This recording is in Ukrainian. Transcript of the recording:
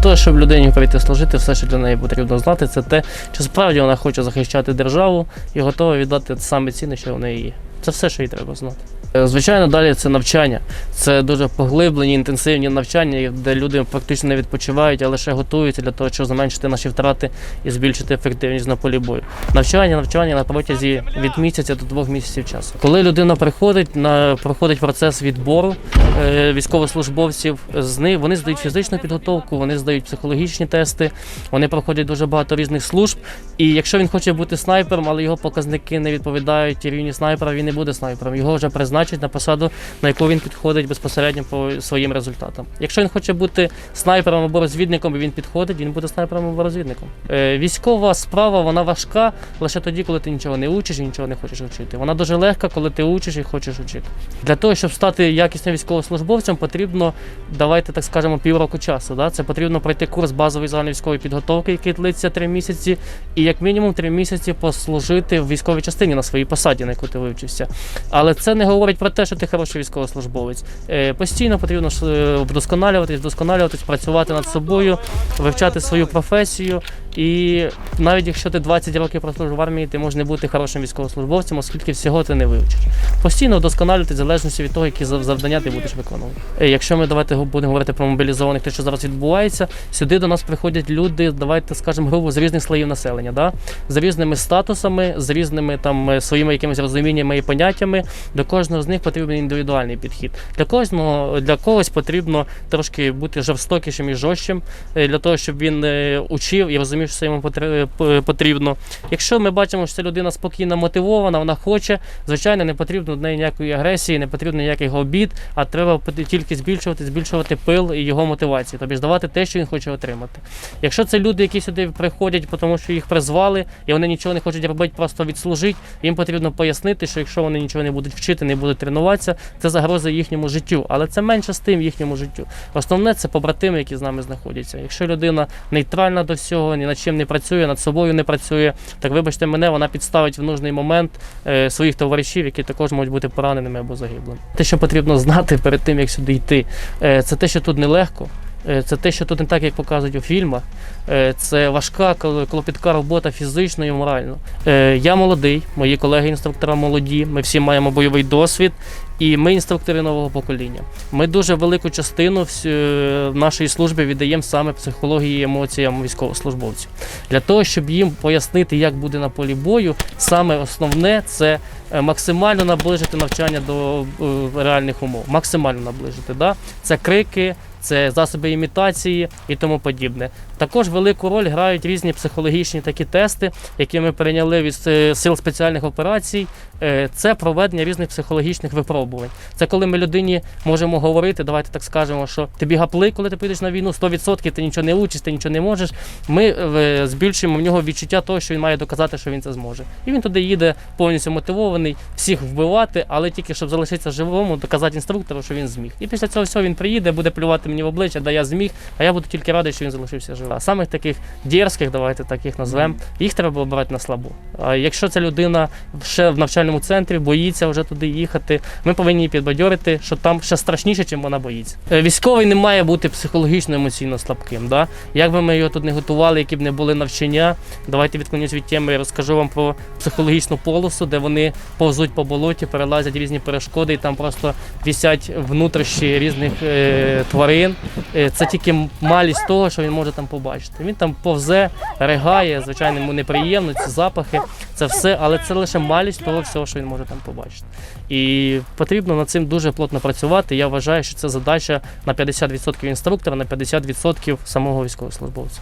того, щоб людині прийти служити, все, що для неї потрібно знати, це те, чи справді вона хоче захищати державу і готова віддати саме ціни, що в неї є. Це все, що їй треба знати. Е, Звичайно, далі це навчання. Це дуже поглиблені, інтенсивні навчання, де люди практично не відпочивають, а лише готуються для того, щоб зменшити наші втрати і збільшити ефективність на полі бою. Навчання, навчання на протязі від місяця до двох місяців часу. Коли людина приходить на проходить процес відбору е, військовослужбовців, з них вони здають фізичну підготовку, вони здають психологічні тести, вони проходять дуже багато різних служб. І якщо він хоче бути снайпером, але його показники не відповідають рівні снайпера, він не буде снайпером. Його вже призначать на посаду, на яку він підходить безпосередньо по своїм результатам. Якщо він хоче бути снайпером або розвідником, і він підходить, він буде снайпером або розвідником. Е, військова справа вона важка лише тоді, коли ти нічого не учиш і нічого не хочеш вчити. Вона дуже легка, коли ти учиш і хочеш вчити. Для того, щоб стати якісним військовослужбовцем, потрібно, давайте так скажемо, півроку часу. Да? Це потрібно пройти курс базової загальної військової підготовки, який длиться три місяці, і як мінімум три місяці послужити в військовій частині на своїй посаді, на яку ти вивчився. Але це не говорить про те, що ти хороший військовослужбовець. Е, Постійно потрібно е, вдосконалюватись, вдосконалюватись, працювати над собою, вивчати свою професію. І навіть якщо ти 20 років прослужив в армії, ти можеш не бути хорошим військовослужбовцем, оскільки всього ти не вивчиш. Постійно вдосконалювати залежності від того, які завдання ти будеш виконувати. Е, Якщо ми давайте будемо говорити про мобілізованих, те, що зараз відбувається, сюди до нас приходять люди, давайте скажемо грубо, з різних слоїв населення, да? з різними статусами, з різними там е, своїми якимись розуміннями і поняттями. До кожного з них потрібен індивідуальний підхід. Для кожного для когось потрібно трошки бути жорстокішим і жорстким, е, для того, щоб він учив і розумів, що йому потр- е, потрібно. Якщо ми бачимо, що ця людина спокійно мотивована, вона хоче, звичайно, не потрібно до неї ніякої агресії, не потрібно ніяких обід, а треба тільки збільшувати, збільшувати пил і його мотивацію, тобі ж давати те, що він хоче отримати. Якщо це люди, які сюди приходять, тому що їх призвали, і вони нічого не хочуть робити, просто відслужити, їм потрібно пояснити, що якщо вони нічого не будуть вчити, не будуть тренуватися, це загроза їхньому життю. Але це менше з тим їхньому життю. Основне це побратими, які з нами знаходяться. Якщо людина нейтральна до всього, ні над чим не працює, над собою не працює, так вибачте мене, вона підставить в нужний момент е, своїх товаришів, які також можуть бути пораненими або загиблими. Те, що потрібно знати перед тим, як сюди йти, е, це те, що тут нелегко. Е, Це те, що тут не так, як показують у фільмах. Це важка, клопітка робота фізично і морально. Я молодий, мої колеги-інструктора молоді. Ми всі маємо бойовий досвід, і ми інструктори нового покоління. Ми дуже велику частину е, нашої служби віддаємо саме психології і емоціям військовослужбовців. Для того, щоб їм пояснити, як буде на полі бою, саме основне це е, максимально наближити навчання до е, реальних умов. Максимально наближити. Да? Це крики, це засоби імітації і тому подібне. Також велику роль грають різні психологічні такі тести, які ми прийняли від сил спеціальних операцій. Це проведення різних психологічних випробувань. Це коли ми людині можемо говорити, давайте так скажемо, що тобі гапли, коли ти підеш на війну, 100% ти нічого не учиш, ти нічого не можеш. Ми е, збільшуємо в нього відчуття того, що він має доказати, що він це зможе. І він туди їде повністю мотивований, всіх вбивати, але тільки щоб залишитися живому, доказати інструктору, що він зміг. І після цього всього він приїде, буде плювати мені в обличчя, да я зміг, а я буду тільки радий, що він залишився живим. А самих таких дерзких, давайте так їх назвемо, їх треба обирати на слабу. А якщо ця людина ще в навчальному центрі боїться вже туди їхати, ми повинні підбадьорити, що там ще страшніше, чим вона боїться. Е, Військовий не має бути психологічно емоційно слабким. Да? Як би ми його тут не готували, які б не були навчання, давайте відклонюсь від теми, я розкажу вам про психологічну полосу, де вони повзуть по болоті, перелазять різні перешкоди, і там просто вісять внутрішні різних е, тварин. Е, це тільки малість того, що він може там побачити. Він там повзе, ригає, звичайно, йому неприємно, ці запахи, це все, але це лише малість того всього, що він може там побачити. І потрібно над цим дуже плотно працювати. Я вважаю, що це задача на 50% інструктора, на 50% самого військовослужбовця.